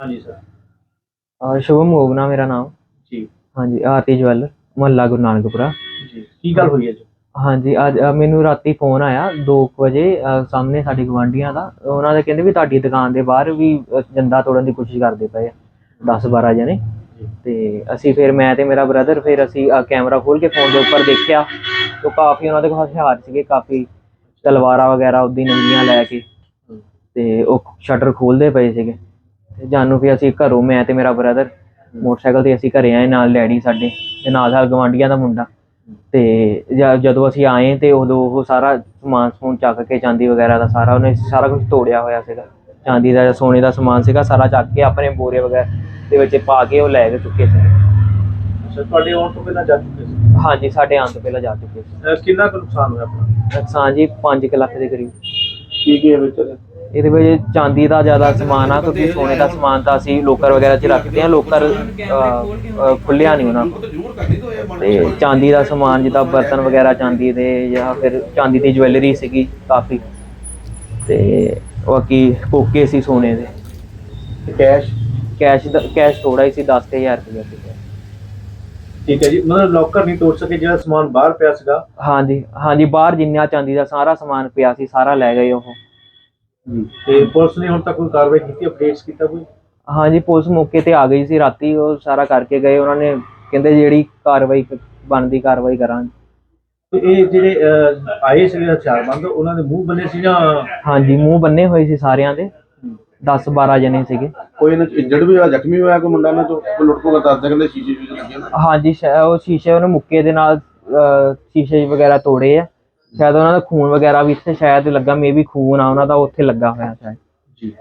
ਹਾਂਜੀ ਸਰ। ਅਹ ਸ਼ੁਭਮ ਮੋਗਨਾ ਮੇਰਾ ਨਾਮ। ਜੀ। ਹਾਂਜੀ ਆਰਤੀ ਜਵੈਲਰ ਮੁਹੱਲਾ ਗੁਰੂ ਨਾਨਕਪੁਰਾ ਜੀ। ਕੀ ਗੱਲ ਹੋਈ ਹੈ ਜੀ? ਹਾਂਜੀ ਅੱਜ ਅਹ ਮੈਨੂੰ ਰਾਤੀ ਫੋਨ ਆਇਆ 2 ਵਜੇ ਅਹ ਸਾਹਮਣੇ ਸਾਡੇ ਗਵਾਂਢੀਆਂ ਦਾ। ਉਹਨਾਂ ਦੇ ਕਹਿੰਦੇ ਵੀ ਤੁਹਾਡੀ ਦੁਕਾਨ ਦੇ ਬਾਹਰ ਵੀ ਅਹ ਜੰਦਾ ਤੋੜਨ ਦੀ ਕੋਸ਼ਿਸ਼ ਕਰਦੇ ਪਏ ਆ 10 12 ਜਣੇ। ਤੇ ਅਸੀਂ ਫਿਰ ਮੈਂ ਤੇ ਮੇਰਾ ਬ੍ਰਦਰ ਫਿਰ ਅਸੀਂ ਅਹ ਕੈਮਰਾ ਖੋਲ ਕੇ ਫੋਨ ਦੇ ਉੱਪਰ ਦੇਖਿਆ। ਤਾਂ ਕਾਫੀ ਉਹਨਾਂ ਦੇ ਕੋਲ ਹਥਿਆਰ ਸੀਗੇ ਕਾਫੀ ਤਲਵਾਰਾਂ ਵਗੈਰਾ ਉਦੀ ਨੰਗੀਆਂ ਲੈ ਕੇ। ਤੇ ਉਹ ਸ਼ਟਰ ਖੋਲਦੇ ਪਏ ਸੀਗੇ। ਜਾਨੂੰ ਵੀ ਅਸੀਂ ਘਰੋਂ ਮੈਂ ਤੇ ਮੇਰਾ ਬ੍ਰਦਰ ਮੋਟਰਸਾਈਕਲ ਤੇ ਅਸੀਂ ਘਰੇ ਆਏ ਨਾਲ ਡੈਡੀ ਸਾਡੇ ਤੇ ਨਾਲ ਨਾਲ ਗਵਾਂਢੀਆਂ ਦਾ ਮੁੰਡਾ। ਤੇ ਜ- ਜਦੋਂ ਅਸੀਂ ਆਏ ਤੇ ਉਦੋਂ ਉਹ ਸਾਰਾ ਸਮਾਨ ਸਮੂਨ ਚੱਕ ਕੇ ਚਾਂਦੀ ਵਗੈਰਾ ਦਾ ਸਾਰਾ ਉਹਨੇ ਸਾਰਾ ਕੁਝ ਤੋੜਿਆ ਹੋਇਆ ਸੀਗਾ। ਚਾਂਦੀ ਦਾ ਸੋਨੇ ਦਾ ਸਮਾਨ ਸੀਗਾ ਸਾਰਾ ਚੱਕ ਕੇ ਆਪਣੇ ਬੋਰੇ ਵਗੈਰਾ ਦੇ ਵਿੱਚ ਪਾ ਕੇ ਉਹ ਲੈ ਕੇ ਚੁੱਕੇ ਸੀ ਅੱਛਾ ਤੁਹਾਡੇ ਆਉਣ ਤੋਂ ਪਹਿਲਾਂ ਜਾ ਚੁੱਕੇ ਸੀ? ਹਾਂਜੀ ਸਾਡੇ ਆਉਣ ਤੋਂ ਪਹਿਲਾਂ ਜਾ ਚੁੱਕੇ ਸੀ। ਅਹ ਕਿੰਨਾ ਕੁ ਨੁਕਸਾਨ ਹੋਇਆ ਆਪਣਾ? ਨੁਕਸਾਨ ਜੀ 5 ਲੱਖ ਦੇ ਕਰੀਬ। ਕੀ ਕੀ ਵਿੱਚ? ਇਹਦੇ ਵਿੱਚ ਚਾਂਦੀ ਦਾ ਜ਼ਿਆਦਾ ਸਮਾਨ ਆ ਕਿਉਂਕਿ ਸੋਨੇ ਦਾ ਸਮਾਨ ਤਾਂ ਅਸੀਂ ਲੋਕਰ ਵਗੈਰਾ 'ਚ ਰੱਖਦੇ ਆ ਲੋਕਰ ਖੁੱਲਿਆ ਨਹੀਂ ਉਹਨਾਂ ਕੋਲ। ਤੇ ਚਾਂਦੀ ਦਾ ਸਮਾਨ ਜਿੱਦਾਂ ਬਰਤਨ ਵਗੈਰਾ ਚਾਂਦੀ ਦੇ ਜਾਂ ਫਿਰ ਚਾਂਦੀ ਦੀ ਜਵੈਲਰੀ ਸੀਗੀ ਕਾਫੀ। ਤੇ ਬਾਕੀ ਕੋਕੇ ਸੀ ਸੋਨੇ ਦੇ। ਕੈਸ਼? ਕੈਸ਼ ਦਾ ਕੈਸ਼ ਥੋੜਾ ਹੀ ਸੀ 10000 ਰੁਪਏ ਸੀ। ਠੀਕ ਹੈ ਜੀ ਮਤਲਬ ਲੋਕਰ ਨਹੀਂ ਤੋੜ ਸਕੇ ਜਿਹੜਾ ਸਮਾਨ ਬਾਹਰ ਪਿਆ ਸੀਗਾ। ਹਾਂਜੀ ਹਾਂਜੀ ਬਾਹਰ ਜਿੰਨਾ ਚਾਂਦੀ ਦਾ ਸਾਰਾ ਸਮਾਨ ਪਿਆ ਸੀ ਸਾਰਾ ਲੈ ਗਏ ਉਹ। ਤੇ ਪੁਲਿਸ ਨੇ ਹੁਣ ਤੱਕ ਕੋਈ ਕਾਰਵਾਈ ਕੀਤੀ ਅਪਡੇਟਸ ਕੀਤਾ ਕੋਈ? ਹਾਂਜੀ ਪੁਲਿਸ ਮੌਕੇ ਤੇ ਆ ਗਈ ਸੀ ਰਾਤੀ ਉਹ ਸਾਰਾ ਕਰਕੇ ਗਏ ਉਹਨਾਂ ਨੇ ਕਹਿੰਦੇ ਜਿਹੜੀ ਕਾਰਵਾਈ ਕ- ਬਣਦੀ ਕਾਰਵਾਈ ਕਰਾਂਗੇ। ਤੇ ਇਹ ਜਿਹੜੇ ਅਹ, ਆਏ ਸੀਗੇ ਹਥਿਆਰਬੰਦ ਉਹਨਾਂ ਦੇ ਮੂੰਹ ਬੰਨੇ ਸੀ ਜਾਂ? ਹਾਂਜੀ ਮੂੰਹ ਬੰਨੇ ਹੋਏ ਸੀ ਸਾਰਿਆਂ ਦੇ 10 12 ਜਣੇ ਸੀਗੇ। ਕੋਈ ਇਹਨਾਂ ਚ ਇੰਜਰਡ ਵੀ ਹੋਇਆ ਜ਼ਖਮੀ ਹੋਇਆ ਕੋਈ ਮੁੰਡਾ ਨਾ ਤੋਂ? ਕੋਈ ਲੁੱਟ ਖੋਹ ਕਰਦਾ ਕਹਿੰਦੇ ਸ਼ੀਸ਼ੇ ਵੀ ਲੱਗੀਆਂ ਨੇ। ਹਾਂਜੀ ਸ਼ਾ- ਉਹ ਸ਼ੀਸ਼ੇ ਉਹਨੇ ਮੁੱਕੇ ਦੇ ਨਾਲ ਅਹ, ਸ਼ੀਸ਼ੇ ਵਗੈਰਾ ਤੋੜੇ ਆ। ਸ਼ਾਇਦ ਉਹਨਾਂ ਦਾ ਖੂਨ ਵਗੈਰਾ ਵੀ ਇੱਥੇ ਸ਼ਾਇਦ ਲੱਗਾ ਮੇਬੀ ਖੂਨ ਆ ਉਹਨਾਂ ਦਾ ਉੱਥੇ ਲੱਗਾ ਹੋਇਆ ਸ਼ਾਇਦ। ਜੀ।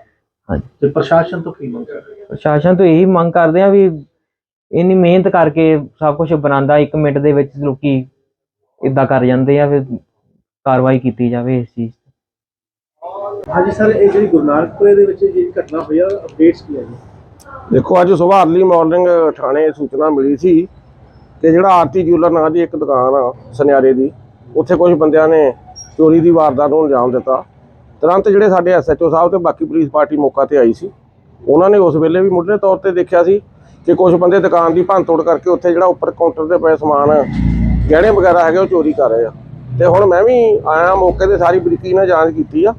ਹਾਂਜੀ। ਤੇ ਪ੍ਰਸ਼ਾਸਨ ਤੋਂ ਕੀ ਮੰਗ ਕਰ ਪ੍ਰਸ਼ਾਸਨ ਤੋਂ ਇਹੀ ਮੰਗ ਕਰਦੇ ਆ ਵੀ ਇੰਨੀ ਮਿਹਨਤ ਕਰਕੇ ਸਭ ਕੁਝ ਬਣਾਉਂਦਾ 1 ਮਿੰਟ ਦੇ ਵਿੱਚ ਲੋਕੀ ਇਦਾਂ ਕਰ ਜਾਂਦੇ ਆ ਫਿਰ ਕਾਰਵਾਈ ਕੀਤੀ ਜਾਵੇ ਇਸ ਚੀਜ਼ ਤੇ। ਹਾਂਜੀ ਸਰ ਇਹ ਜਿਹੜੀ ਗੁਰੂ ਨਾਨਕਪੁਰੇ ਦੇ ਵਿੱਚ ਜਿਹੜੀ ਘਟਨਾ ਹੋਈ ਆ ਅਪਡੇਟਸ ਕੀ ਹੈ ਜੀ? ਦੇਖੋ ਅੱਜ ਸਵੇਰ ਅਰਲੀ ਮਾਰਨਿੰਗ ਥਾਣੇ ਸੂਚਨਾ ਮਿਲੀ ਸੀ ਕਿ ਜਿਹੜਾ ਆਰਤੀ ਜਿਊਲਰ ਨਾਂ ਦੀ ਇੱਕ ਦੁਕਾਨ ਆ ਸੁਨਿਆਰੇ ਦੀ ਉੱਥੇ ਕੁਝ ਬੰਦਿਆਂ ਨੇ ਚੋਰੀ ਦੀ ਵਾਰਦਾਤ ਨੂੰ ਅੰਜਾਮ ਦਿੱਤਾ। ਤੁਰੰਤ ਜਿਹੜੇ ਸਾਡੇ ਐਸਐਚਓ ਸਾਹਿਬ ਤੇ ਬਾਕੀ ਪੁਲਿਸ ਪਾਰਟੀ ਮੌਕਾ ਤੇ ਆਈ ਸੀ ਉਹਨਾਂ ਨੇ ਉਸ ਵੇਲੇ ਵੀ ਮੁੱਢਲੇ ਤੌਰ ਤੇ ਦੇਖਿਆ ਸੀ ਕਿ ਕੁਝ ਬੰਦੇ ਦੁਕਾਨ ਦੀ ਭੰਨਤੋੜ ਕਰਕੇ ਉੱਥੇ ਜਿਹੜਾ ਉੱਪਰ ਕਾਊਂਟਰ ਤੇ ਪਏ ਸਮਾਨ ਗਹਿਣੇ ਵਗੈਰਾ ਹੈਗੇ ਉਹ ਚੋਰੀ ਕਰ ਰਹੇ ਆ। ਤੇ ਹੁਣ ਮੈਂ ਵੀ ਆਇਆ ਮੌਕੇ ਤੇ ਸਾਰੀ ਬਰੀਕੀ ਨਾਲ ਜਾਂਚ ਕੀਤੀ ਆ।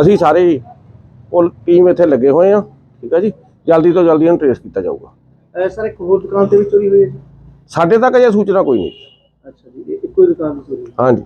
ਅਸੀਂ ਸਾਰੇ ਉਹ ਟੀਮ ਇੱਥੇ ਲੱਗੇ ਹੋਏ ਆ ਠੀਕ ਆ ਜੀ? ਜਲਦੀ ਤੋਂ ਜਲਦੀ ਇਹਨੂੰ ਟ੍ਰੇਸ ਕੀਤਾ ਜਾਊਗਾ। ਸਰ ਇੱਕ ਹੋਰ ਦੁਕਾਨ ਤੇ ਵੀ ਚੋਰੀ ਹੋਈ ਹੈ ਜੀ? ਸਾਡੇ ਤੱਕ ਅਜੇ ਸੂਚਨਾ ਕੋਈ ਨਹੀਂ। ਇੱਕੋ ਹੀ ਦੁਕਾਨ ਦੀ ਚੋਰੀ ਹੋਈ। ਹਾਂਜੀ